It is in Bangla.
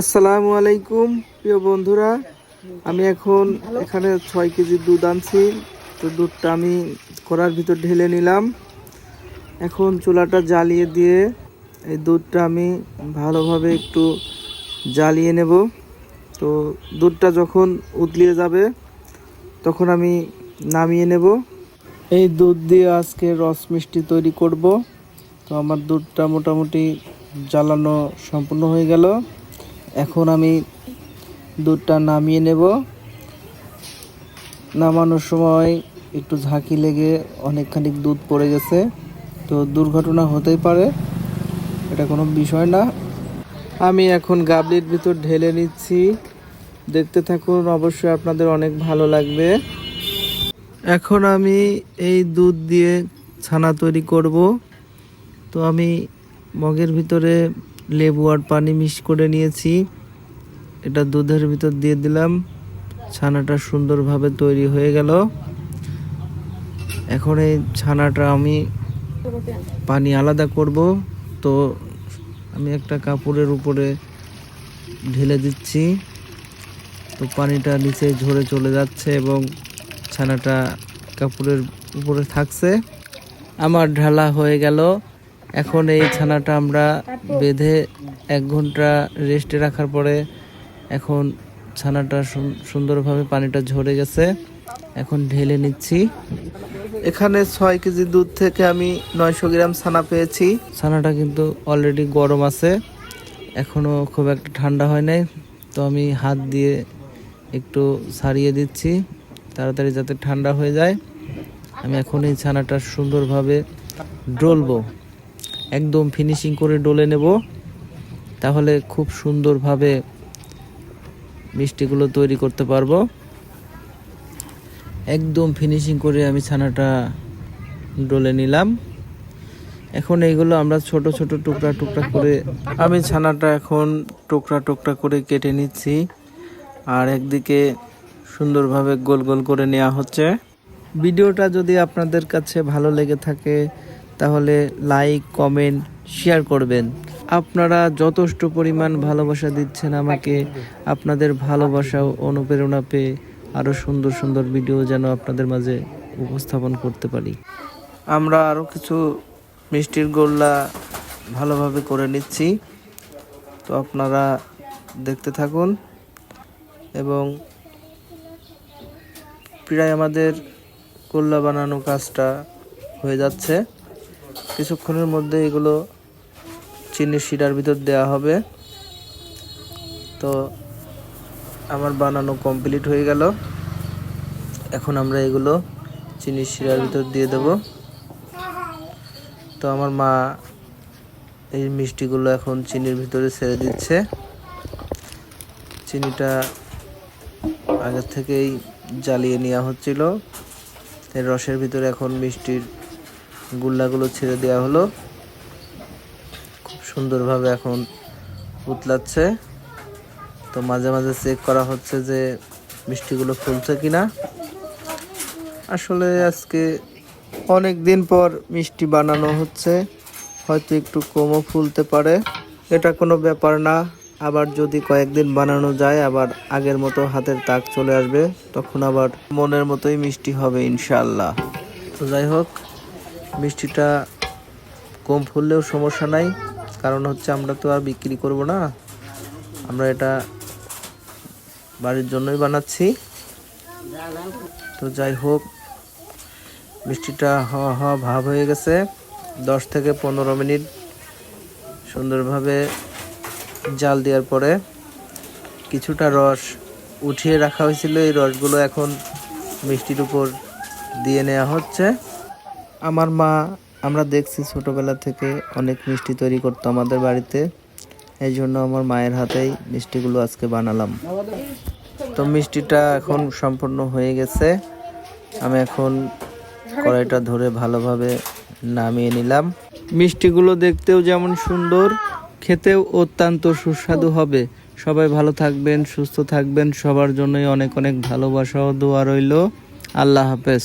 আসসালামু আলাইকুম, প্রিয় বন্ধুরা। আমি এখন এখানে ছয় কেজি দুধ আনছি। তো দুধটা আমি কড়ার ভিতর ঢেলে নিলাম। এখন চুলাটা জ্বালিয়ে দিয়ে এই দুধটা আমি ভালোভাবে একটু জ্বালিয়ে নেব। তো দুধটা যখন উতলিয়ে যাবে, তখন আমি নামিয়ে নেব। এই দুধ দিয়ে আজকে রস মিষ্টি তৈরি করব। তো আমার দুধটা মোটামুটি জ্বালানো সম্পূর্ণ হয়ে গেল। এখন আমি দুধটা নামিয়ে নেব। নামানোর সময় একটু ঝাঁকি লেগে অনেকখানি দুধ পড়ে গেছে। তো দুর্ঘটনা হতেই পারে, এটা কোনো বিষয় না। আমি এখন গাবলির ভিতর ঢেলে নিচ্ছি। দেখতে থাকুন, অবশ্যই আপনাদের অনেক ভালো লাগবে। এখন আমি এই দুধ দিয়ে ছানা তৈরি করব। তো আমি মগের ভিতরে লেবু আর পানি মিক্স করে নিয়েছি। এটা দুধের ভিতর দিয়ে দিলাম। ছানাটা সুন্দরভাবে তৈরি হয়ে গেল। এখন এই ছানাটা আমি পানি আলাদা করব। তো আমি একটা কাপড়ের উপরে ঢেলে দিচ্ছি। তো পানিটা নিচে ঝরে চলে যাচ্ছে এবং ছানাটা কাপড়ের উপরে থাকছে। আমার ঢালা হয়ে গেল। এখন এই ছানাটা আমরা বেঁধে এক ঘণ্টা রেস্টে রাখার পরে এখন ছানাটা সুন- সুন্দরভাবে পানিটা ঝরে গেছে। এখন ঢেলে নিচ্ছি। এখানে ছয় কেজি দুধ থেকে আমি নয়শো গ্রাম ছানা পেয়েছি। ছানাটা কিন্তু অলরেডি গরম আছে। এখনও খুব একটা ঠান্ডা হয় নাই। তো আমি হাত দিয়ে একটু ছাড়িয়ে দিচ্ছি তাড়াতাড়ি যাতে ঠান্ডা হয়ে যায়। আমি এখন এই ছানাটা সুন্দরভাবে ডলবো। একদম ফিনিশিং করে ডলে নেব। তাহলে খুব সুন্দরভাবে মিষ্টিগুলো তৈরি করতে পারব। একদম ফিনিশিং করে আমি ছানাটা ডলে নিলাম। এখন এইগুলো আমরা ছোট ছোট টুকরা টুকরা করে আমি ছানাটা এখন টুকরা টুকরা করে কেটে নিচ্ছি। আর একদিকে সুন্দরভাবে গোল গোল করে নেওয়া হচ্ছে। ভিডিওটা যদি আপনাদের কাছে ভালো লেগে থাকে তাহলে লাইক কমেন্ট শেয়ার করবেন। আপনারা যথেষ্ট পরিমাণ ভালোবাসা দিচ্ছেন আমাকে। আপনাদের ভালোবাসা অনুপ্রেরণা পেয়ে আরও সুন্দর সুন্দর ভিডিও যেন আপনাদের মাঝে উপস্থাপন করতে পারি। আমরা আরও কিছু মিষ্টির গোল্লা ভালোভাবে করে নিচ্ছি। তো আপনারা দেখতে থাকুন। এবং প্রায় আমাদের গোল্লা বানানো কাজটা হয়ে যাচ্ছে। কিছুক্ষণের মধ্যে এগুলো চিনির শিরার ভিতর দেওয়া হবে। তো আমার বানানো কমপ্লিট হয়ে গেল। এখন আমরা এগুলো চিনির শিরার ভিতর দিয়ে দেব। তো আমার মা এই মিষ্টিগুলো এখন চিনির ভিতরে ছেড়ে দিচ্ছে। চিনিটা আগের থেকেই জ্বালিয়ে নেওয়া হচ্ছিল। এর রসের ভিতরে এখন মিষ্টির গুল্লাগুলো ছেড়ে দেওয়া হলো। খুব সুন্দরভাবে এখন উতলাচ্ছে। তো মাঝে মাঝে চেক করা হচ্ছে যে মিষ্টিগুলো ফুলছে কিনা। আসলে আজকে অনেক দিন পর মিষ্টি বানানো হচ্ছে। হয়তো একটু কমও ফুলতে পারে। এটা কোনো ব্যাপার না। আবার যদি কয়েকদিন বানানো যায়, আবার আগের মতো হাতের তাক চলে আসবে, তখন আবার মনের মতোই মিষ্টি হবে ইনশাল্লাহ তো যাই হোক মিষ্টিটা কম ফুললেও সমস্যা নাই, কারণ হচ্ছে আমরা তো আর বিক্রি করব না। আমরা এটা বাড়ির জন্যই বানাচ্ছি। তো যাই হোক, মিষ্টিটা হওয়া হওয়া ভাব হয়ে গেছে। দশ থেকে পনেরো মিনিট সুন্দরভাবে জাল দেওয়ার পরে কিছুটা রস উঠিয়ে রাখা হয়েছিল। এই রসগুলো এখন মিষ্টির উপর দিয়ে নেওয়া হচ্ছে। আমার মা, আমরা দেখছি ছোটবেলা থেকে অনেক মিষ্টি তৈরি করতো আমাদের বাড়িতে। এই জন্য আমার মায়ের হাতেই মিষ্টিগুলো আজকে বানালাম। তো মিষ্টিটা এখন সম্পূর্ণ হয়ে গেছে। আমি এখন কড়াইটা ধরে ভালোভাবে নামিয়ে নিলাম। মিষ্টিগুলো দেখতেও যেমন সুন্দর, খেতেও অত্যন্ত সুস্বাদু হবে। সবাই ভালো থাকবেন, সুস্থ থাকবেন। সবার জন্যই অনেক অনেক ভালোবাসা ও দোয়া রইল। আল্লাহ হাফেজ।